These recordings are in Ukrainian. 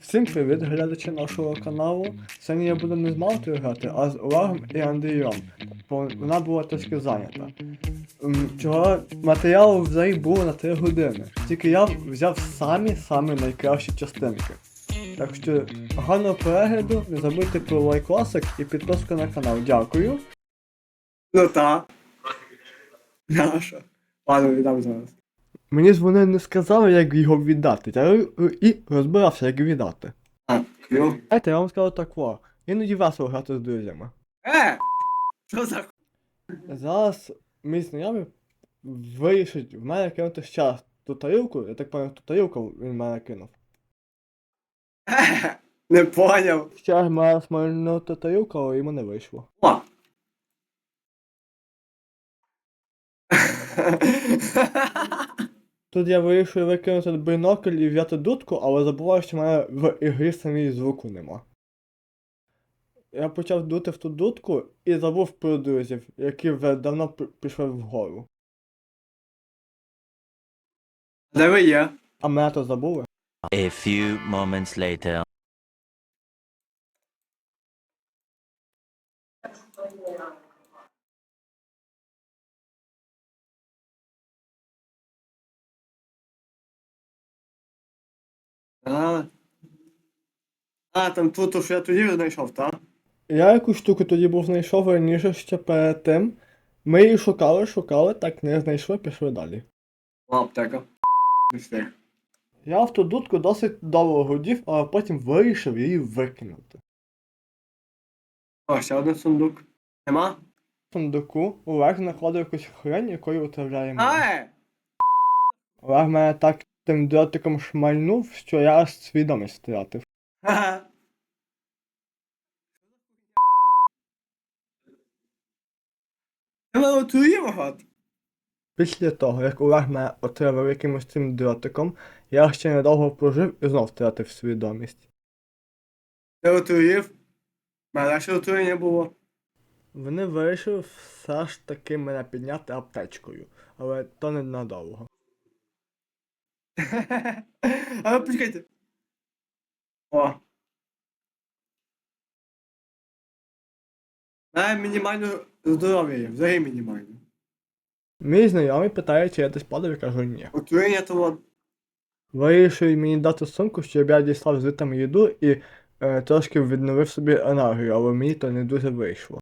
Всім привіт, глядачі нашого каналу. Сьогодні я буду не з Малтою грати, а з Олегом і Андрієм. Бо вона була трішки зайнята. Чого матеріалу взагалі було на 3 години. Тільки я взяв самі самі найкращі частинки. Так що гарного перегляду, не забудьте про лайкласик і підписку на канал. Дякую. Ну та. Наша. Ладно, віддам зараз. Мені ж вони не сказали, як його віддати. Я і розбирався, як віддати. А. Знаєте, я вам скажу так во. Іноді весело грати з друзями. Е! Що за. Зараз мій знайомий вирішить в мене кинути ще раз ту тарілку, я так пам'ятаю, ту тарілку він в мене кинув. Е! Не поняв. Ще раз має смальнути тарілку, але йому не вийшло. О! Тут я вирішую викинути бінокль і взяти дудку, але забуваю, що в мене в ігрі самій звуку нема. Я почав дути в ту дудку і забув про друзів, які вже давно пішли вгору. Де ви є? А мене то забули. A few moments later. А. А, там ту, ту, що я тоді знайшов, так? Я якусь штуку тоді був знайшов раніше ще перед тим. Ми її шукали, шукали, так не знайшли, пішли далі. О, аптека. Пішли. Я в ту дудку досить довго гудів, але потім вирішив її викинути. О, ще один сундук. Нема? В сундуку Олег знаходив якусь хрень, якою управляє мене. Ай! Олег мене так тим дротиком шмальнув, що я аж свідомість втратив. Ха-ха. Ми отруємо гад. Після того, як Олег мене отравив якимось цим дротиком, я ще недовго прожив і знов втратив свідомість. Ти отруїв? Мене ще отруєння було. Вони вирішили все ж таки мене підняти аптечкою, але то не надовго. А почекайте. О. Дай мінімальне здоров'я взагалі мінімальне. Мій знайомий питає, чи я десь падав, я кажу ні. Отруєння то от. Вирішив мені дати сумку, щоб я дістав звідти їду і е, трошки відновив собі енергію, але мені то не дуже вийшло.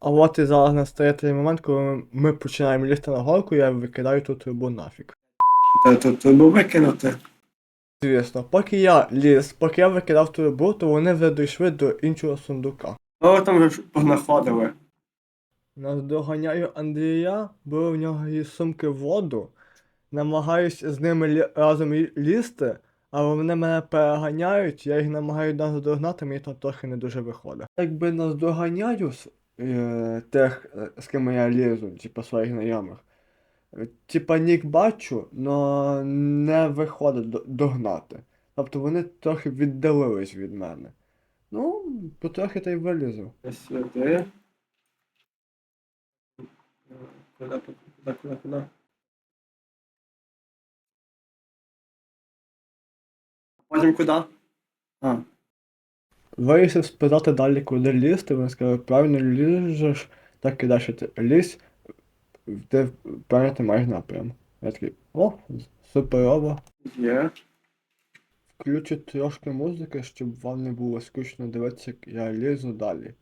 А от і зараз настає той момент, коли ми починаємо лізти на горку, я викидаю ту трубу нафіг. Та тут треба викинути. Звісно, поки я ліз, поки я викидав трубу, то вони вже дійшли до іншого сундука. О, там вже понаходили. Наздоганяю Андрія, беру в нього із сумки воду, намагаюсь з ними лі- разом лізти, але вони мене переганяють, я їх намагаю наздогнати, мені то трохи не дуже виходить. Якби наздоганяю с- е, тих, е, з ким я лізу, типа своїх знайомих. е, Типа нік бачу, но не виходить догнати. Тобто вони трохи віддалились від мене. Ну, потрохи та й вилізу. Сюди. Куди, куди, куди, куди? Потім куди? А. Вирішив спитати далі, куди лізти, він сказав, правильно лізеш, так і далі ти лізь, ти правильно ти маєш напрям. Я такий, о, суперово. Є. Включу трошки музики, щоб вам не було скучно дивитися, як я лізу далі.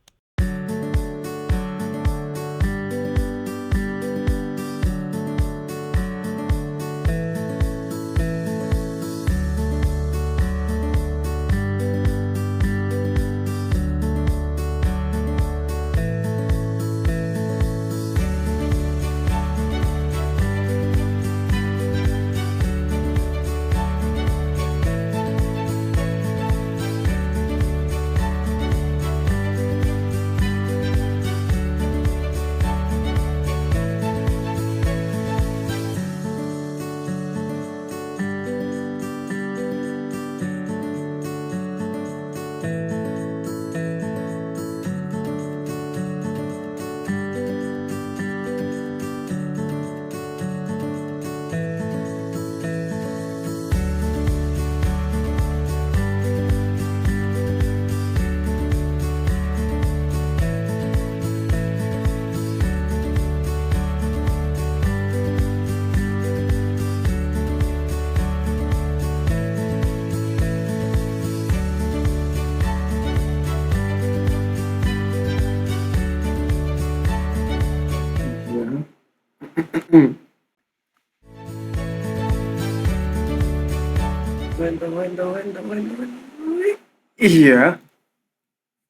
Давай, давай, давай, давай, давай. Є.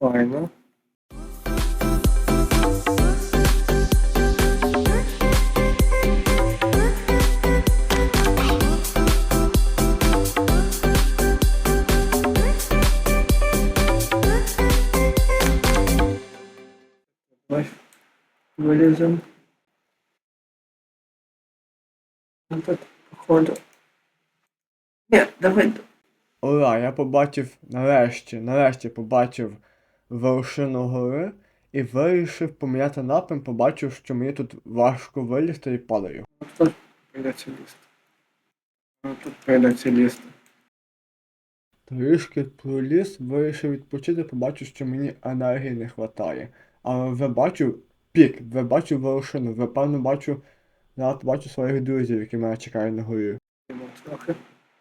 Файно. Давай. Вилізем. Ну, так, походу. Ні. Ура, я побачив нарешті, нарешті побачив вершину гори і вирішив поміняти напрям, побачив, що мені тут важко вилізти і падаю. Тут прийдеться лізти. Тут прийдеться лізти. Трішки проліз, вирішив відпочити, побачив, що мені енергії не вистачає. Але вже бачу пік, вже бачу вершину, вже певно бачу, зараз бачу своїх друзів, які мене чекають на горі. Трохи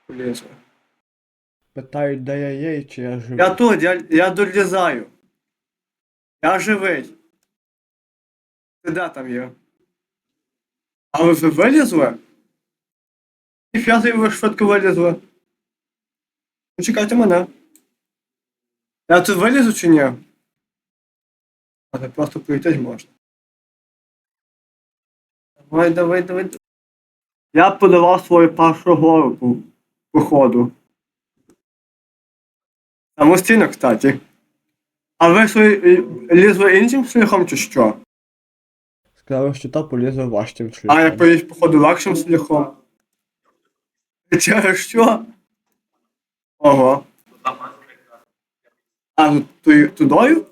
полізли. Питають, де я є і чи я живий. Я тут, я, я долізаю. Я живий. Ти де там є? А ви вже вилізли? І фіати ви швидко вилізли. Ну чекайте мене. Я тут вилізу чи ні? Але просто пройти можна. Давай, давай, давай. Я подавав свою першу гору по, по. Самостійно, кстати. А ви свої лізли іншим шляхом чи що? Сказали, що та полізла важчим шляхом. А я поїдь, походу, легшим шляхом. Через що? Ого. А ну, ту- тудою?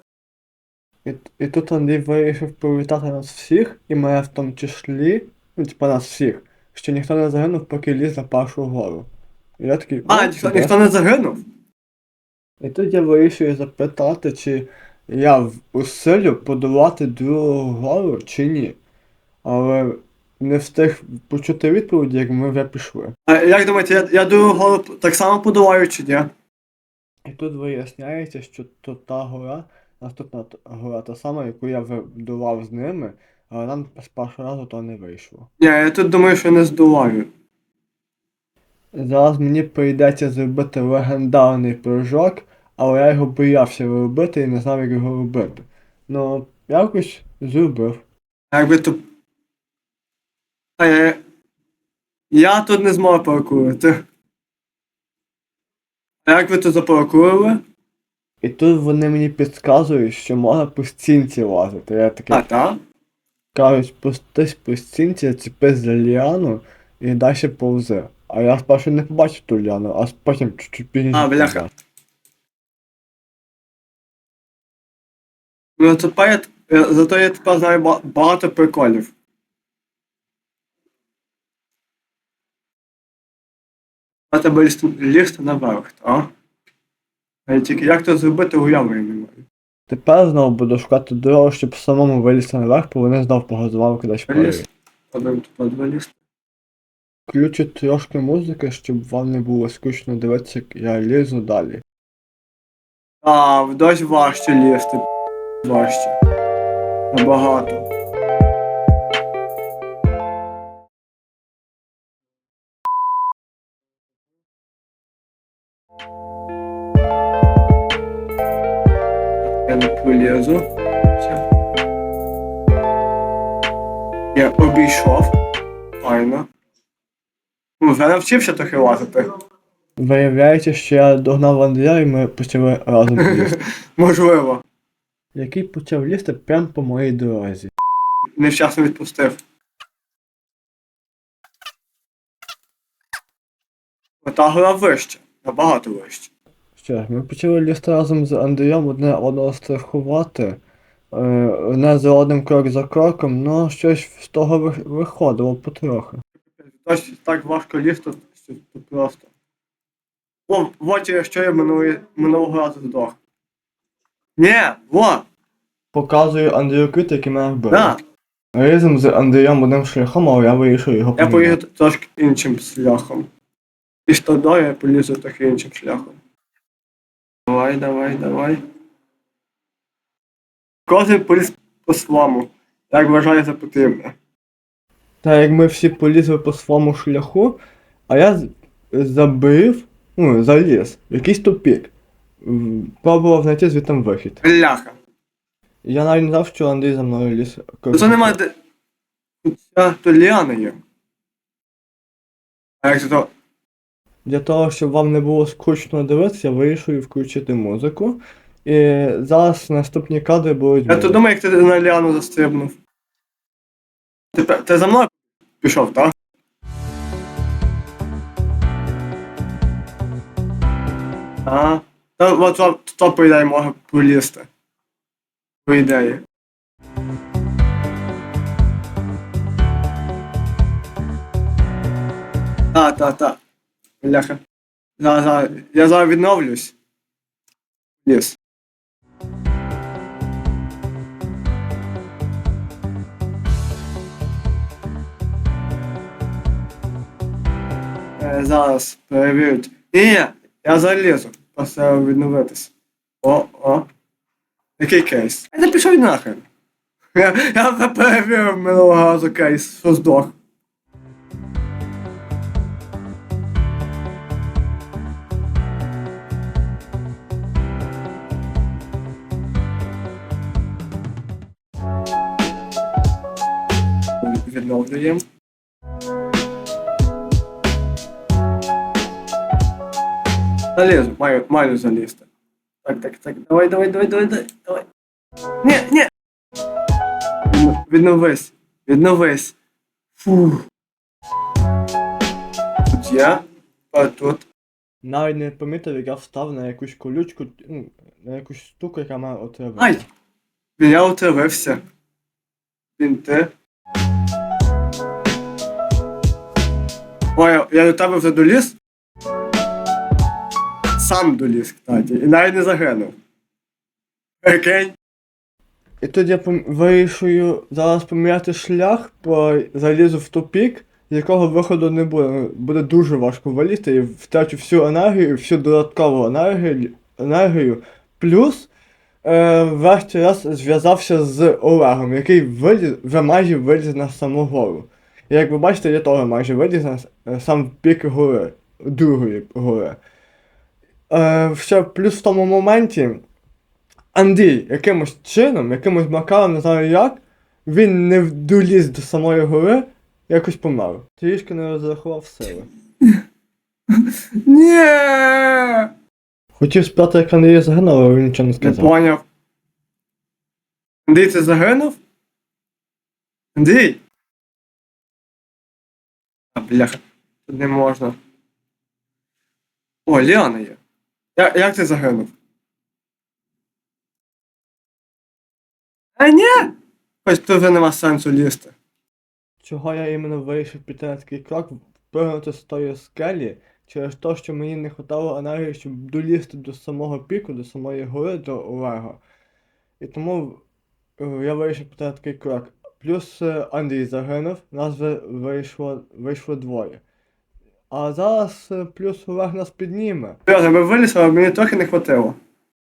І, і тут Андрій вирішив привітати нас всіх, і мене в тому числі, ну, типа нас всіх, що ніхто не загинув, поки ліз на першу гору. І я такий. А, ніхто, ніхто не загинув. І тут я вирішую запитати, чи я в- усилю подолати другу гору, чи ні. Але не встиг почути відповіді, як ми вже пішли. А як думаєте, я, я другу гору так само подолаю чи ні? І тут виясняється, що то та гора, наступна гора та сама, яку я вибудував з ними, але нам з першого разу то не вийшло. Ні, я тут думаю, що не здолаю. Зараз мені прийдеться зробити легендарний прыжок, але я його боявся робити і не знав, як його робити. Ну, якось зробив. Якби то. Я, я тут не зможу паркурити. А як ви тут запаркурили? І тут вони мені підказують, що можна по стінці лазити. Я такий А, так? кажуть, спустись по стінці, зацепись за ліану і далі повзи. А я спершу не побачив ту ліану, а потім чуть-чуть пізніше. А, бляха. Ну, тепер я, зато я тепер знаю ба- багато приколів. А тебе лізти, лізти наверх? А я тільки як це зробити, уявлення не маю. Тепер знову буду шукати дорогу, щоб самому вилізти наверх, бо вони знов погазували кудись вперед. Один вилізти. Включу трошки музики, щоб вам не було скучно дивитися, як я лізу далі. А, в дощ важче лізти. Важче. Набагато. Я не. Все. Я обійшов. Файно. Ну, вже навчився трохи лазити. Виявляється, що я догнав Андрія і ми почали разом лізти. Можливо. Який почав лізти прямо по моїй дорозі. Невчасно відпустив. Ота гора вища, набагато вища. Що ж, ми почали лізти разом з Андрієм одне одного страхувати. Е, не за одним крок за кроком, але щось з того виходило потрохи. Тож так важко лізти, що це просто. О, вот через що я минулої, минулого разу здох. Ні, во! Показую Андрію кит, який мене вбив. Да, Разом з Андрієм одним шляхом, але я вирішив його я поїду трошки іншим шляхом. І що до я полізу трохи іншим шляхом. Давай, давай, давай. Кожен поліз по своєму, як вважає за потрібне. Так як ми всі полізли по своєму шляху, а я забив, ну, заліз, в якийсь тупік. Пробував знайти звідти вихід. Бляха. Я навіть не знав, що Андрій за мною ліз. Ну це немає де. Хоча то Ліана є. А як це то. Для того, щоб вам не було скучно дивитися, я вирішую включити музику. І зараз наступні кадри будуть. Я то думаю, як ти на Ліану застрибнув. Ти, ти за мною пішов, так? А, та от то, то по ідеї може полізти. По ідеї. Та, та, та. Бляха. Я зараз відновлюсь. Ліс. Зараз перевірять. Ні, я залізу. Просто відновитись. О, о. Який кейс? Я не пішов нахрен. Я, я перевірив минулого разу кейс, що здох. Відновлюємо. Залізу, маю, маю залізти. Так, так, так. Давай, давай, давай, давай, давай. давай. Ні, ні. Відно- Відновись. Відновись. Фу. Тут я. А тут. Навіть не помітив, як я встав на якусь колючку, ну, на якусь штуку, яка має отримати. Ай! Я отравився. Він ти. Ой, я до тебе вже доліз. Сам доліз, кстати. І навіть не загинув. Окей. І тут я вирішую зараз поміняти шлях, бо залізу в тупік, з якого виходу не буде. Буде дуже важко вилізти і втрачу всю енергію, всю додаткову енергію, енергію. Плюс е, врешті раз зв'язався з Олегом, який виліз, вже майже виліз на саму гору. І як ви бачите, я теж майже виліз на е, сам пік гори, другої гори. Е, ще плюс в тому моменті. Андрій якимось чином, якимось макаром, не знаю як, він не доліз до самої гори, якось помер. Трішки не розрахував сили. Ні. Хотів спитати, як Андрій загинув, але він нічого не Не сказав. поняв. Андрій, ти загинув? Андрій? А, бляха. Тут не можна. О, Ліана є. Я, як ти загинув? А ні! Хоч тут вже нема сенсу лізти. Чого я іменно вирішив піти на крок, впригнути з тої скелі, через те, що мені не хватало енергії, щоб долізти до самого піку, до самої гори, до Олега. І тому е, я вирішив піти на такий крок. Плюс е, Андрій загинув, нас вийшло, вийшло двоє. А зараз е, плюс уваг нас підніме. Я ми виліз, але мені трохи не хватило.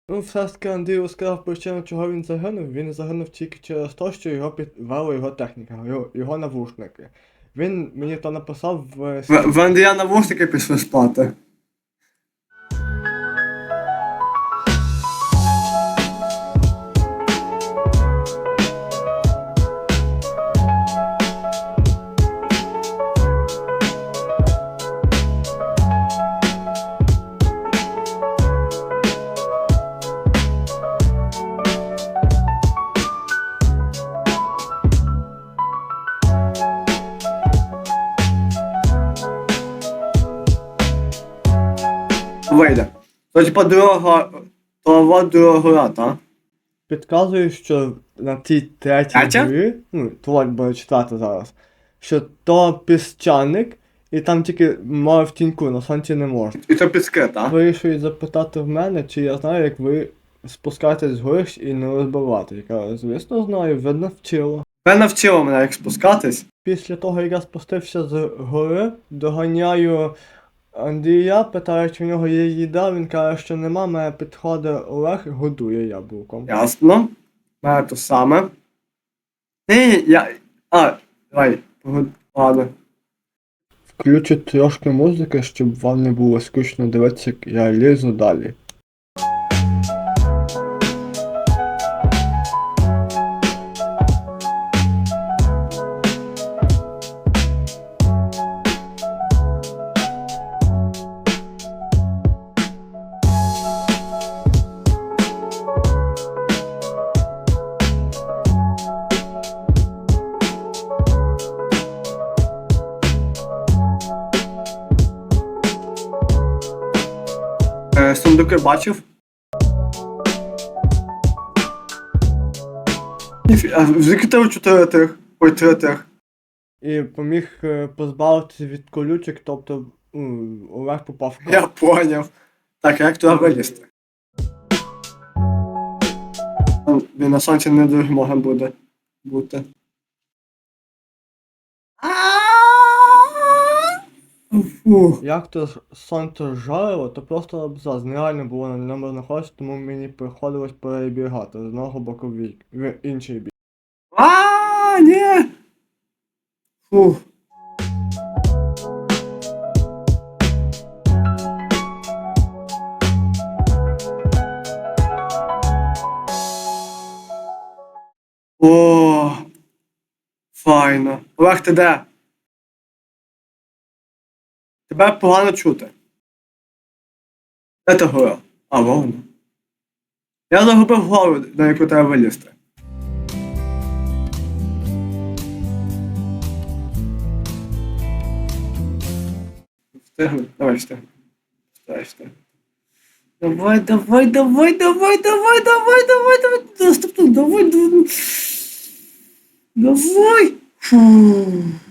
Ну, все ж таки Андрій розказав причину, чого він загинув. Він загинув тільки через те, що його підвела його техніка, його, його навушники. Він мені то написав в В, в Андрія навушники пішли спати. То типа дорога. То вот дорога гора, та? підказую, що на тій третій Третя? горі, ну, то буде читати зараз, що то піщаник, і там тільки має в тіньку, на сонці не можна. І то піски, та? Вирішують запитати в мене, чи я знаю, як ви спускаєтесь з гори і не розбивати. Я кажу, звісно, знаю, видно вчило. Ви навчила мене як спускатись. Після того, як я спустився з гори, доганяю Андрія, питаю, чи в нього є їда, він каже, що нема, мене підходить Олег і годує яблуком. Ясно. Мене то саме. Ні, я. А, давай. Ладно. Включу трошки музики, щоб вам не було скучно дивитися, як я лізу далі. Бачив. Звідки тебе чотири? Ой, три тих. І поміг е, позбавитися від колючок, тобто Олег попав Я поняв. Так, як туди вилізти? Ну, Він на сонці не дуже може буде бути. Фу. Як то сонце жарило, то просто абзац. Нереально було на ньому знаходитися, тому мені приходилось перебігати з одного боку в в інший бік. А, ні. Фу. О, файно. Олег, ти де? Тебе погано чути. Де ти гора? А, вон. Я загубив гору, на яку треба вилізти. Встигли? Давай встигли. Встигай, встигай. Давай, давай, давай, давай, давай, давай, давай, давай. Наступну, давай, давай. Давай. Фу.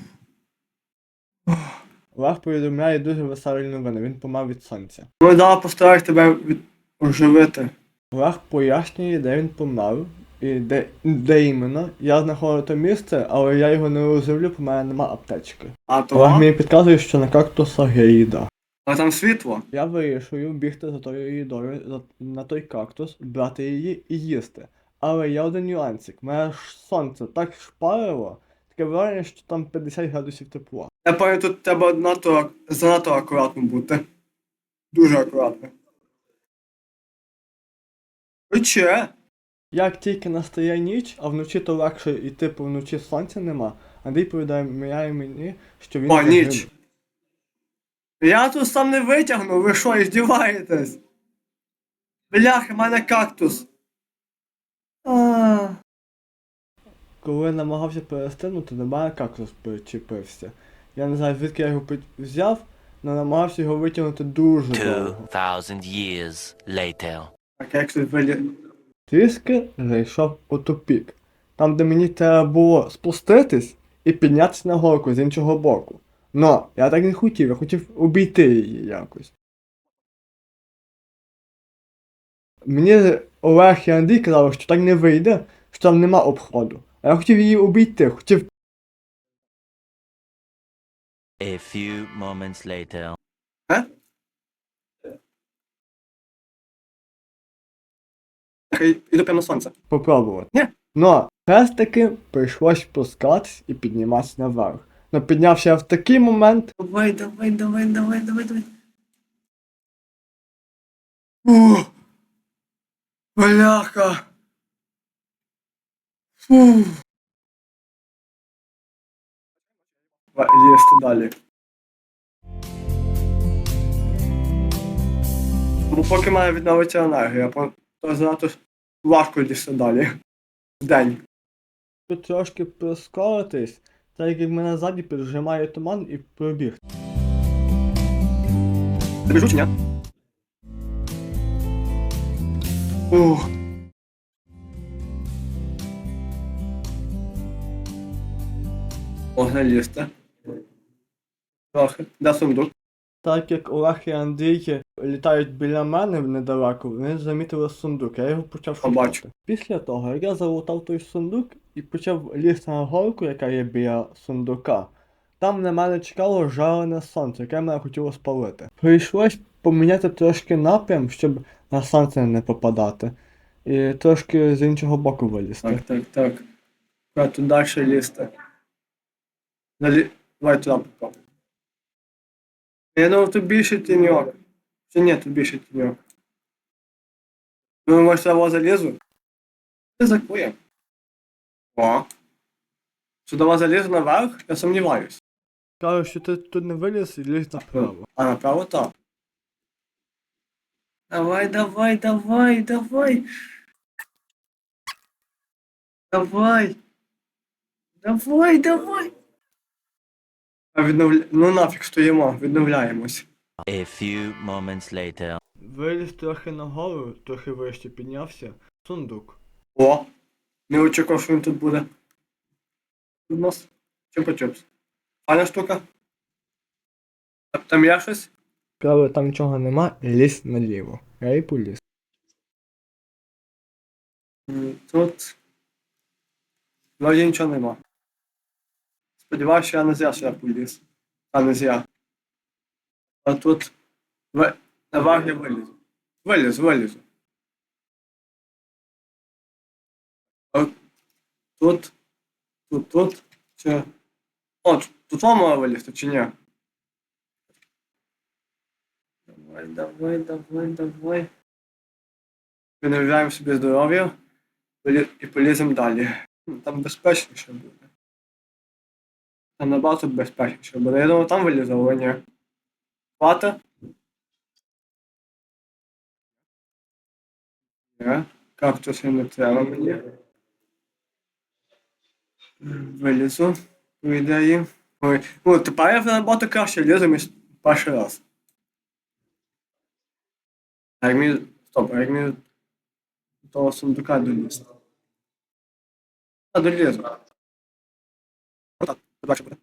Олег повідомляє дуже веселі новини, він помер від сонця. Давай постараюсь тебе від... оживити. Олег пояснює, де він помер, і де, де іменно. Я знаходжу те місце, але я його не розумлю, бо в мене нема аптечки. А то. Олег мені підказує, що на кактусах є їда. А там світло. Я вирішую бігти за тою їдою на той кактус, брати її і їсти. Але є один нюансик. Мене ж сонце так шпарило, таке враження, що там 50 градусів тепла. Я пам'ятаю, тут треба надто, занадто акуратно бути. Дуже акуратно. Хоче? Як тільки настає ніч, а вночі то легше йти, бо вночі сонця нема, Андрій повідомляє мені, що він О, ніч. Я тут сам не витягну, ви що, іздіваєтесь? Бляха, в мене кактус. А, Коли намагався перестигнути, до мене кактус причепився. Я не знаю, звідки я його взяв, але намагався його витягнути дуже довго. 2,000 years later. Як вилі... Трішки зайшов у тупік. Там, де мені треба було спуститись і піднятися на горку з іншого боку. Но я так не хотів, я хотів обійти її якось. Мені Олег і Андрій казали, що так не вийде, що там нема обходу. А я хотів її обійти, хотів A few moments later. Хай іду прямо на сонце. попробувати. Ні. Но все ж таки прийшлось спускатись і підніматися наверх. Но піднявся я в такий момент, Давай, давай, давай, давай, давай, давай. О! Бляха! Фу. Лізти далі. Бо поки має відновиться енергія, по- то занадто важко лізти далі. День. щоб трошки прискоритись, так як мене ззаді піджимає туман і пробіг. Чи ні? Ух. Можна лізти. Трохи. Де сундук? Так як Олег і Андрій літають біля мене недалеко, вони замітили сундук, я його почав шукати. Побачу. Після того, як я залутав той сундук і почав лізти на горку, яка є біля сундука, там на мене чекало жарене сонце, яке мене хотіло спалити. Прийшлось поміняти трошки напрям, щоб на сонце не попадати. І трошки з іншого боку вилізти. Так, так, так. А далі лізти. Далі. Давай туди попробуй. Я думав, тут більше тіньок. Чи ні, тут більше тіньок. Ну, може, того залізу? Ризикуємо. О. Сюди залізу наверх, я сумніваюсь. Кажу, що ти тут не виліз і лізь направо. А направо так. Давай, давай, давай, давай. Давай. Давай, давай. А відновля... Ну нафіг стоїмо, відновляємось. A few moments later. Виліз трохи нагору, трохи вище піднявся. Сундук. О! Не очікував, що він тут буде. У нас чупа-чупс. Файна штука. Там є щось? Кажу, там нічого нема, лізь наліво. Я і поліз. М, Тут. Вроді нічого нема. Сподіваюся, що я не зря сюди поліз. А не зря. А тут. В... Наверх я вилізу. Вилізу, вилізу. А тут. Тут, тут. Чи. О, тут- вам мала вилізти, чи ні? Давай, давай, давай, давай. Відновляємо собі здоров'я і поліземо далі. Там безпечніше буде. Там набагато безпечніше буде. Я думаю, там вилізу, але ні. Кактуси не треба мені. Вилізу, по ідеї. Ой. Ну, тепер я набагато краще лізу, ніж перший раз. А як мені... Стоп, а як мені того сундука долізти? А, долізу. Отак, подальше буде.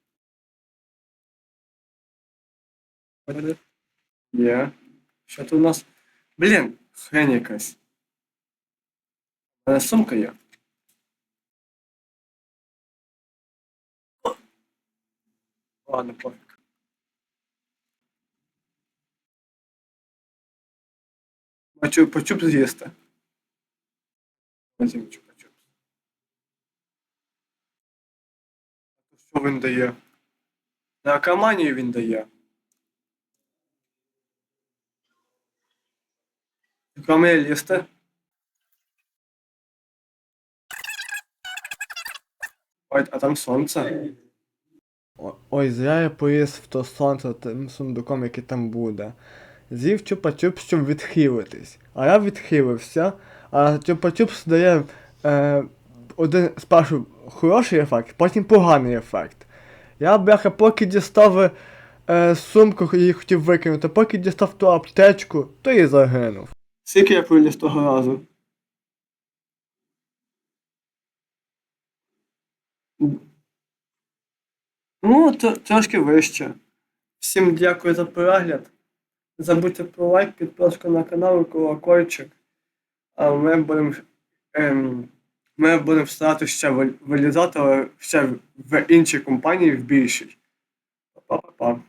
Буде. Є. Що тут у нас? Блін, хрень якась. У мене сумка є. О! Ладно, пофіг. Бачу, почуп з'їсти. Візьму він дає? На камані він дає. Камені лізти. Ой, а там сонце. О- Ой, зря я поліз в то сонце тим сундуком, який там буде. З'їв чупа-чупс, щоб відхилитись. А я відхилився, а чупа-чупс дає е, один спершу хороший ефект, потім поганий ефект. Я, бляха, поки дістав е, сумку і хотів викинути, поки дістав ту аптечку, то і загинув. Скільки я проліз того разу? Ну, то, трошки вище. Всім дякую за перегляд. Забудьте про лайк, підписку на канал і колокольчик. А ми будемо ем, ми будемо старатися ще ви- вилізати, але ще в іншій компанії, в більшій. Па-па-па.